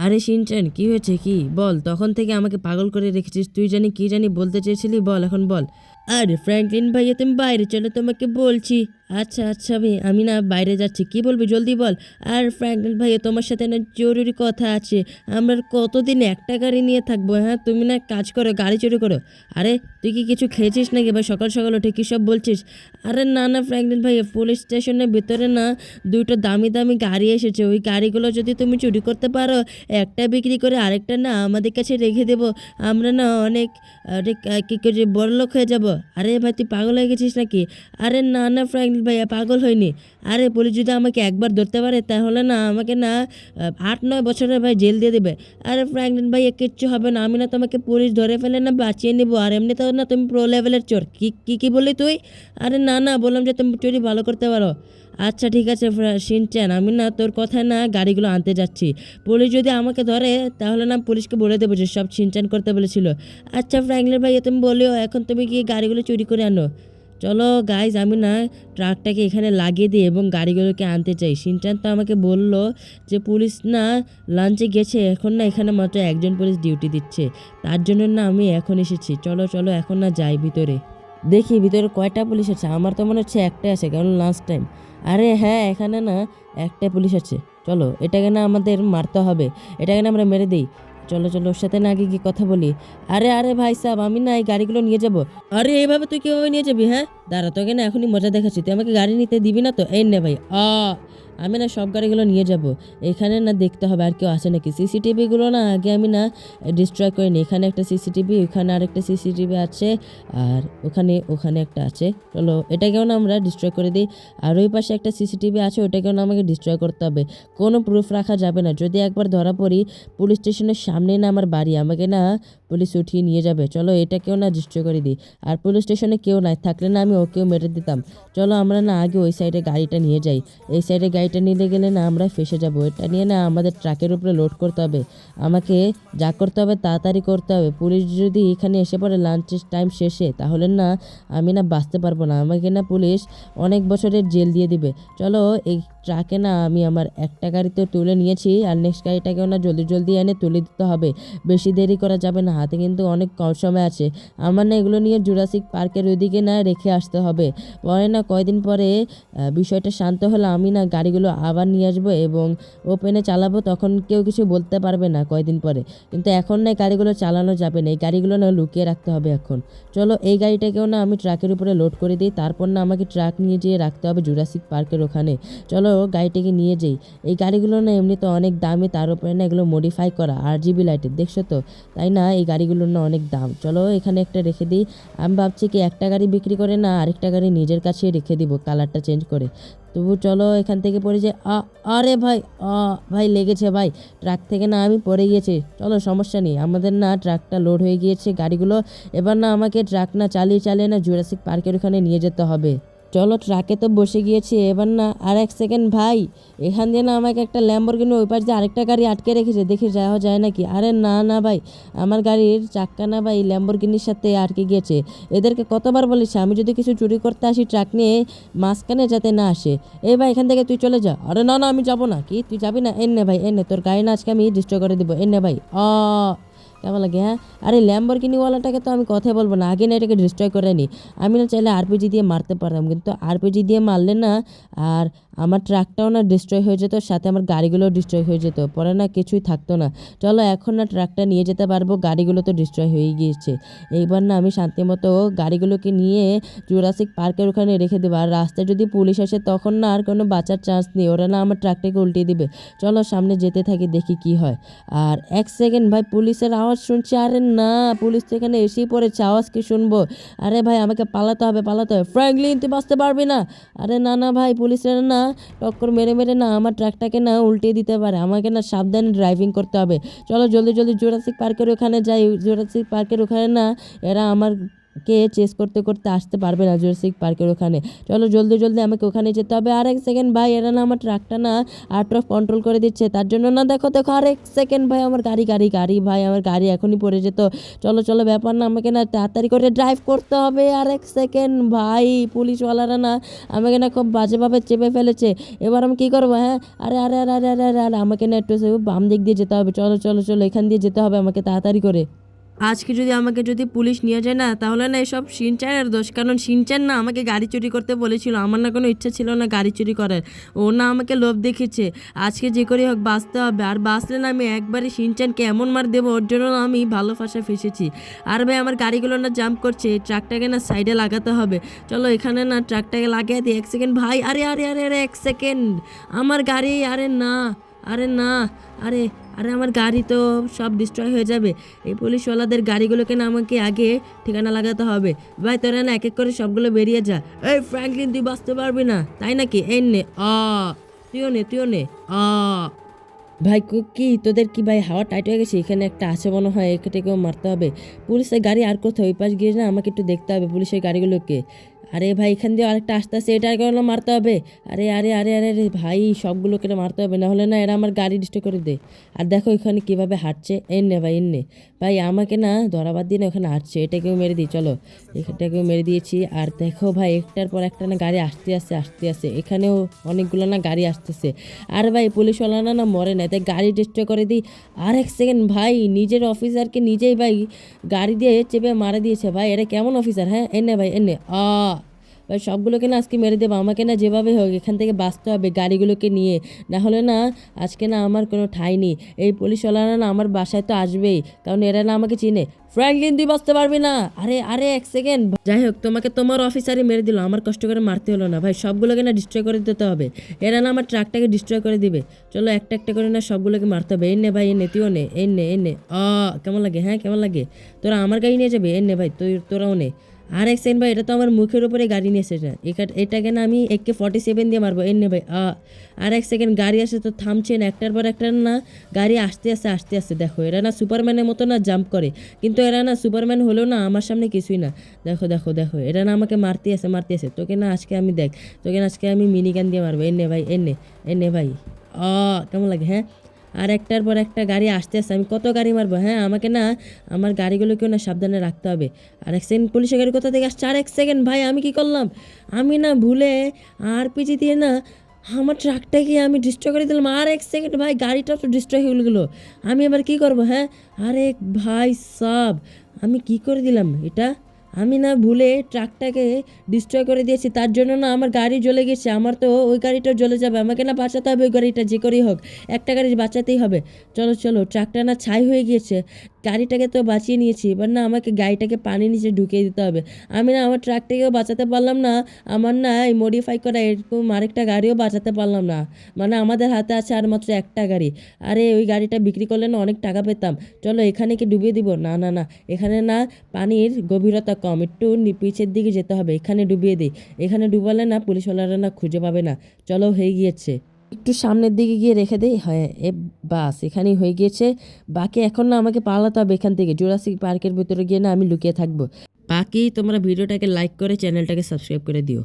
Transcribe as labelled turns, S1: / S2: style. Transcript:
S1: আরে শিনচান কি হয়েছে কি? বল, তখন থেকে আমাকে পাগল করে রেখেছিস। তুই জানি কি জানি বলতে চেয়েছিলি? বল, এখন বল। আরে ফ্র্যাঙ্কলিন ভাইয়া, তুমি বাইরে চলো, তোমাকে বলছি। আচ্ছা আচ্ছা ভাই আমি না বাইরে যাচ্ছি। কি বলবি? জলদি বল। আর ফ্র্যাঙ্কলিন ভাইয়া তোমার সাথে না জরুরি কথা আছে। আমরা কতদিন একটা গাড়ি নিয়ে থাকব হ্যাঁ? তুমি না কাজ করো গাড়ি চুরি করো। আরে তুই কি কিছু খেয়েছিস নাকি ভাই? সকাল সকাল উঠে কী সব বলছিস? আরে না না ফ্র্যাঙ্কলিন ভাইয়া পুলিশ স্টেশনের ভিতরে না দুটো দামি দামি গাড়ি এসেছে। ওই গাড়িগুলো যদি তুমি চুরি করতে পারো একটা বিক্রি করে আরেকটা না আমাদের কাছে রেখে দেবো। আমরা না অনেক আহ, কি করে বড় লোক হয়ে যাব। আরে ভাই তুই পাগল হয়ে গেছিস নাকি? আরে না না ফ্র্যাঙ্কলিন ভাইয়া পাগল হয়নি। আরে পুলিশ যদি আমাকে একবার ধরতে পারে, তাহলে না আমাকে না আট নয় বছরের ভাই জেল দিয়ে দেবে। আরে ফ্র্যাঙ্কলিন ভাইয়া, কিচ্ছু হবে না। আমি না তোমাকে পুলিশ ধরে ফেলে না বাঁচিয়ে নেব। আর এমনিতেও না তুমি প্রো লেভেলের চোর। কি, কী কী বললি তুই? আরে না না, বললাম যে তুমি চুরি ভালো করতে পারো। আচ্ছা ঠিক আছে শিনচ্যান আমি না তোর কথায় না গাড়িগুলো আনতে যাচ্ছি। পুলিশ যদি আমাকে ধরে, তাহলে না পুলিশকে বলে দেবো যে সব ছিনচান করতে বলেছিল। আচ্ছা ফ্র্যাঙ্কলিন ভাইয়া, তুমি বলিও, এখন তুমি গিয়ে গাড়িগুলো চুরি করে আনো? চলো গাইজ আমি না ট্রাকটাকে এখানে লাগিয়ে দিই এবং গাড়িগুলোকে আনতে চাই। সিনচান তো আমাকে বলল যে, পুলিশ না লাঞ্চে গেছে, এখন না এখানে মাত্র একজন পুলিশ ডিউটি দিচ্ছে। তার জন্য না আমি এখন এসেছি। চলো চলো, এখন না যাই ভিতরে। দেখি ভিতরে কয়টা পুলিশ আছে? আমার তো মনে হচ্ছে একটাই আছে, কারণ লাস্ট টাইম আরে হ্যাঁ এখানে না একটা পুলিশ আছে। চলো, এটাকে না আমাদের মারতে হবে। এটাকে না আমরা মেরে দিই। চলো চলো, ওর সাথে না গিয়ে কথা বলি। আরে আরে ভাই সাহেব আমি না এই গাড়িগুলো নিয়ে যাব। আরে এইভাবে তুই কীভাবে নিয়ে যাবি হ্যাঁ? দাঁড়া, তোকে না এখনই মজা দেখাচ্ছি। তুই আমাকে গাড়ি নিতে দিবি না তো? এই নে ভাই, আ। আমি না সব গাড়িগুলো নিয়ে যাব। এখানে না দেখতে হবে আর কেউ আছে নাকি? সিসিটিভিগুলো না আগে আমি না ডিস্ট্রয় করিনি। এখানে একটা সিসিটিভি ওখানে আরেকটা সিসিটিভি আছে আর ওখানে ওখানে একটা আছে। চলো, এটাকেও না আমরা ডিস্ট্রয় করে দিই। আর ওই পাশে একটা সিসিটিভি আছে, ওটাকেও না আমাকে ডিস্ট্রয় করতে হবে। কোনো প্রুফ রাখা যাবে না। যদি একবার ধরা পড়ি পুলিশ স্টেশনের সামনে না আমার বাড়ি, আমাকে না পুলিশ উঠিয়ে নিয়ে যাবে। চলো, এটাকেও না ডিস্ট্রয় করে দিই। আর পুলিশ স্টেশনে কেউ নাই, থাকলে না আমি ওকেও মেরে দিতাম। চলো, আমরা না আগে ওই সাইডে গাড়িটা নিয়ে যাই। এই সাইডে গাড়িটা নিতে গেলে না আমরা ফেসে যাব। এটা নিয়ে না আমাদের ট্রাকের উপরে লোড করতে হবে। আমাকে যা করতে হবে তাড়াতাড়ি করতে হবে। পুলিশ যদি এখানে এসে পড়ে লাঞ্চের টাইম শেষে, তাহলে না আমি না বাঁচতে পারব না। আমাকে না পুলিশ অনেক বছরের জেল দিয়ে দিবে। চলো, এই ট্রাকে না আমি আমার একটা গাড়িতে তুলে নিয়েছি আর নেক্সট গাড়িটাকেও না জলদি জলদি এনে তুলে দিতে হবে। বেশি দেরি করা যাবে না, হাতে কিন্তু অনেক কম সময় আছে। আমার না এগুলো নিয়ে জুরাসিক পার্কের ওইদিকে না রেখে আসতে হবে। পরে না কয়দিন পরে বিষয়টা শান্ত হলে আমি না গাড়িগুলো আবার নিয়ে আসব এবং ওপেনে চালাবো, তখন কেউ কিছু বলতে পারবে না কয়দিন পরে। কিন্তু এখন না গাড়িগুলো চালানো যাবে না, এই গাড়িগুলো না লুকিয়ে রাখতে হবে এখন। চলো এই গাড়িটাকেও না আমি ট্রাকের উপরে লোড করে দিই, তারপর না আমাকে ট্রাক নিয়ে যেয়ে রাখতে হবে জুরাসিক পার্কের ওখানে। চলো গাড়িটাকে নিয়ে যাই। এই গাড়িগুলো না এমনিতে অনেক দামি, তার উপরে না এগুলো মডিফাই করা আর জিবি লাইটের দেখছ তো? তাই না এই গাড়িগুলোর না অনেক দাম। চলো এখানে একটা রেখে দিই। আমি ভাবছি কি একটা গাড়ি বিক্রি করে না আরেকটা গাড়ি নিজের কাছে রেখে দিব কালারটা চেঞ্জ করে। তবু চলো এখান থেকে পড়ে যে আরে ভাই ভাই লেগেছে ভাই। ট্রাক থেকে না আমি পড়ে গিয়েছি। চলো সমস্যা নেই। আমাদের না ট্রাকটা লোড হয়ে গিয়েছে গাড়িগুলো। এবার না আমাকে ট্রাক না চালিয়ে চালিয়ে না জুরাসিক পার্কের ওখানে নিয়ে যেতে হবে। চলো ট্রাকে তো বসে গিয়েছি, এবার না আর এক সেকেন্ড ভাই, এখান দিয়ে না আমাকে একটা ল্যাম্বরগিনি ওই পাশ আরেকটা গাড়ি আটকে রেখেছে, দেখি যাওয়া যায় নাকি? আরে না না ভাই, আমার গাড়ির চাক্কা না ভাই ল্যাম্বরগিনির সাথে আটকে গিয়েছে। এদেরকে কতবার বলেছি, আমি যদি কিছু চুরি করতে আসি ট্রাক নিয়ে, মাঝখানে যাতে না আসে। এই ভাই, এখান থেকে তুই চলে যা। আরে না না, আমি যাব না। কি, তুই যাবি না? এনে ভাই এনে তোর গাড়ি না আজকে আমি ডিস্ট্রয় করে দেবো। এনে ভাই, আ কেমন লাগে হ্যাঁ? আরে ল্যাম্বরগিনিওয়ালাটাকে তো আমি কথাই বলব না। আগে না এটাকে ডিস্ট্রয় করে নিই আমি না চাইলে আরপিজি দিয়ে মারতে পারতাম, কিন্তু আরপিজি দিয়ে মারলে না, আর আমার ট্রাকটাও না ডিস্ট্রয় হয়ে যেত, সাথে আমার গাড়িগুলোও ডিস্ট্রয় হয়ে যেত। পরে না কিছুই থাকতো না। চলো এখন না ট্রাকটা নিয়ে যেতে পারব, গাড়িগুলো তো ডিস্ট্রয় হয়ে গিয়েছে। এইবার না আমি শান্তি মতো গাড়িগুলোকে নিয়ে জুরাসিক পার্কের ওখানে রেখে দেবো। আর রাস্তায় যদি পুলিশ আসে, তখন না আর কোনো বাঁচার চান্স নেই। ওরা না আমার ট্রাকটাকে উল্টিয়ে দিবে। চলো সামনে যেতে থাকি, দেখি কি হয়। আর এক সেকেন্ড ভাই, পুলিশের আওয়াজ শুনছি। আরে না, পুলিশ তো এখানে এসেই পড়েছে, আওয়াজ কি শুনব? আরে ভাই, আমাকে পালাতে হবে পালাতে হবে। ফ্র্যাঙ্কলিন তুই বাঁচতে পারবি না। আরে না না, ভাই, পুলিশের না টক্কর মেরে মেরে না, আমার ট্রাকটাকে না উল্টে দিতে পারে। আমাকে না সাবধানে ড্রাইভিং করতে হবে। চলো জলদি জলদি জোরাসিক পার্কের ওখানে যাই। জোরাসিক পার্কের ওখানে না এরা আমার কে চেস করতে করতে আসতে পারবে না জোরসিক পার্কের ওখানে। চলো জলদি জলদি আমাকে ওখানে যেতে হবে। আর এক সেকেন্ড ভাই, এরা না আমার ট্রাকটা না আউট অফ কন্ট্রোল করে দিচ্ছে। তার জন্য না, দেখো দেখো আর এক সেকেন্ড ভাই, আমার গাড়ি গাড়ি গাড়ি, ভাই, আমার গাড়ি এখনই পড়ে যেত। চলো চলো, ব্যাপার না, আমাকে না তাড়াতাড়ি করে ড্রাইভ করতে হবে। আর এক সেকেন্ড ভাই, পুলিশওয়ালারা না আমাকে না খুব বাজেভাবে চেপে ফেলেছে। এবার আমি কী করব হ্যাঁ? আরে আরে আরে আরে আরে আরে আমাকে না একটু বাম দিক দিয়ে যেতে হবে। চলো চলো চলো, এখান দিয়ে যেতে হবে আমাকে তাড়াতাড়ি করে। আজকে যদি আমাকে যদি পুলিশ নিয়ে যায় না, তাহলে না এসব সিনচানের দোষ। কারণ সিনচান না আমাকে গাড়ি চুরি করতে বলেছিল। আমার না কোনো ইচ্ছা ছিল না গাড়ি চুরি করার। ও না আমাকে লোভ দেখেছে আজকে যে করে হোক বাঁচতে হবে। আর বাঁচলে না আমি একবারে সিনচানকে এমন মার দেবো, ওর জন্য আমি ভালো ফাঁসা ফেসেছি। আর ভাই, আমার গাড়িগুলো না জাম্প করছে। এই ট্রাকটাকে না সাইডে লাগাতে হবে। চলো এখানে না ট্রাকটাকে লাগিয়ে দিই। এক সেকেন্ড ভাই, আরে আরে আরে আরে, এক সেকেন্ড আমার গাড়ি, আরে, না। আরে না, আরে আরে আমার গাড়ি তো সব ডিস্ট্রয় হয়ে যাবে। এই পুলিশওয়ালাদের গাড়িগুলোকে না আমাকে আগে ঠিকানা লাগাতে হবে। ভাই, তোরা না এক এক করে সবগুলো বেরিয়ে যা। এই ফ্র্যাঙ্কলিন তুই বাঁচতে পারবি না। তাই নাকি? এই নে, আ, তুইও নে তুইও নে, আ। ভাই কো- কি তোদের কি ভাই হাওয়া টাইট হয়ে গেছে? এখানে একটা আছে মনে হয় এটাকেও মারতে হবে। পুলিশের গাড়ি আর কোথাও? ওই পাশ গিয়ে না আমাকে একটু দেখতে হবে পুলিশের গাড়িগুলোকে। আরে ভাই, এখান দিয়ে আরেকটা আস্তে আস্তে এটা কেন মারতে হবে। আরে আরে আরে আরে আরে ভাই, সবগুলোকে না মারতে হবে না হলে না এরা আমার গাড়ি ডিস্টার্ব করে দে আর দেখো এখানে কীভাবে হাঁটছে। এন নে ভাই এন ভাই, আমাকে না ধরাবাদ দিয়ে না ওখানে হাঁটছে, এটাকেও মেরে দিই, চলো। এটাকেও মেরে দিয়েছি। আর দেখো ভাই, একটার পর একটা না গাড়ি আসতে আসতে আসতে আসতে, এখানেও অনেকগুলো না গাড়ি আসতেছে। আর ভাই, পুলিশওয়ালা না না মরে না, তাই গাড়ি ডিস্ট্রয় করে দিই। আর এক সেকেন্ড ভাই, নিজের অফিসারকে নিজেই ভাই গাড়ি দিয়ে চেপে মারা দিয়েছে। ভাই, এটা কেমন অফিসার হ্যাঁ? এনে ভাই এনে আ ভাই সবগুলোকে না আজকে মেরে দেবো। আমাকে না যেভাবে হোক এখান থেকে বাঁচতে হবে গাড়িগুলোকে নিয়ে। না হলে না আজকে না আমার কোনো ঠাঁই নেই। এই পুলিশওয়ালারা না আমার বাসায় তো আসবেই, কারণ এরা না আমাকে চিনে। ফ্র্যাঙ্কলিন, তুই বাঁচতে পারবি না। আরে আরে, এক সেকেন্ড। যাই হোক, তোমাকে তোমার অফিসারই মেরে দিল। আমার কষ্ট করে মারতে হলো না। ভাই, সবগুলোকে না ডিস্ট্রয় করে দিতে হবে। এরা না আমার ট্রাকটাকে ডিস্ট্রয় করে দিবে। চলো একটা একটা করে না সবগুলোকে মারতে হবে। এই নে ভাই এনে তুইও নে। এই নে এই নে। কেমন লাগে? হ্যাঁ কেমন লাগে? তোরা আমার গাড়ি নিয়ে যাবে? এই নে ভাই, তুই, তোরাও নে। আর এক সেকেন্ড ভাই, এটা তো আমার মুখের উপরে গাড়ি নিয়ে এসেছে। এটাকে না আমি একে ফর্টি সেভেন দিয়ে মারবো। এনে ভাই আর এক সেকেন্ড গাড়ি আসে তো থামছে না, একটার পর একটা না গাড়ি আসতে আসতে আসতে আসতে দেখো, এরা না সুপারম্যানের মতো না জাম্প করে, কিন্তু এরা না সুপারম্যান হলেও না, আমার সামনে কিছুই না। দেখো দেখো দেখো, এরা না আমাকে মারতে আসে মারতে আসে। তোকে না আজকে আমি দেখ, তোকে না আজকে আমি মিনি গান দিয়ে মারবো। এনে ভাই, এনে এনে ভাই, আ, কেমন লাগে হ্যাঁ? আর একটার পর একটা গাড়ি আসতে আসতে আমি কত গাড়ি মারবো? হ্যাঁ আমাকে না, আমার গাড়িগুলোকেও না সাবধানে রাখতে হবে। আর এক সেকেন্ড পুলিশের গাড়ি কোথা থেকে আসছে? আর এক সেকেন্ড ভাই, আমি কি করলাম? আমি না ভুলে আর পিজি দিয়ে না আমার ট্রাকটাকে আমি ডিস্ট্রয় করে দিলাম। আর এক সেকেন্ড ভাই গাড়িটা তো ডিস্ট্রয় হয়ে গেলো। আমি এবার কি করব? হ্যাঁ আরে ভাই সব, আমি কি করে দিলাম এটা? আমি না ভুলে ট্রাকটাকে ডিস্ট্রয় করে দিয়েছি, তার জন্য না আমার গাড়ি জ্বলে গেছে, আমার তো ওই গাড়িটা জ্বলে যাবে, আমাকে না বাঁচাতে হবে ওই গাড়িটা, যে করেই হোক, একটা গাড়ি বাঁচাতেই হবে। চলো চলো, ট্রাকটা না ছাই হয়ে গিয়েছে। গাড়িটাকে তো বাঁচিয়ে নিয়েছি, এবার না আমাকে গাড়িটাকে পানি নিচে ঢুকিয়ে দিতে হবে। আমি না আমার ট্রাকটাকেও বাঁচাতে পারলাম না, আমার না এই মডিফাই করা এরকম আরেকটা গাড়িও বাঁচাতে পারলাম না। মানে আমাদের হাতে আছে আর মাত্র একটা গাড়ি। আরে ওই গাড়িটা বিক্রি করলে না অনেক টাকা পেতাম। চলো এখানে কি ডুবিয়ে দিব? না না না। এখানে না পানির গভীরতা কম। একটু পিছের দিকে যেতে হবে। এখানে ডুবিয়ে দিই। এখানে ডুবালে না পুলিশওয়ালারা না খুঁজে পাবে না। চলো হয়ে গিয়েছে। একটু সামনের দিকে গিয়ে রেখে দেই হ্যাঁ এ বাস, এখানেই হয়ে গিয়েছে। বাকি এখন না আমাকে পালাতে হবে এখান থেকে। জুরাসিক পার্কের ভিতরে গিয়ে না আমি লুকিয়ে থাকব। বাকি তোমরা ভিডিওটাকে লাইক করে চ্যানেলটাকে সাবস্ক্রাইব করে দিও।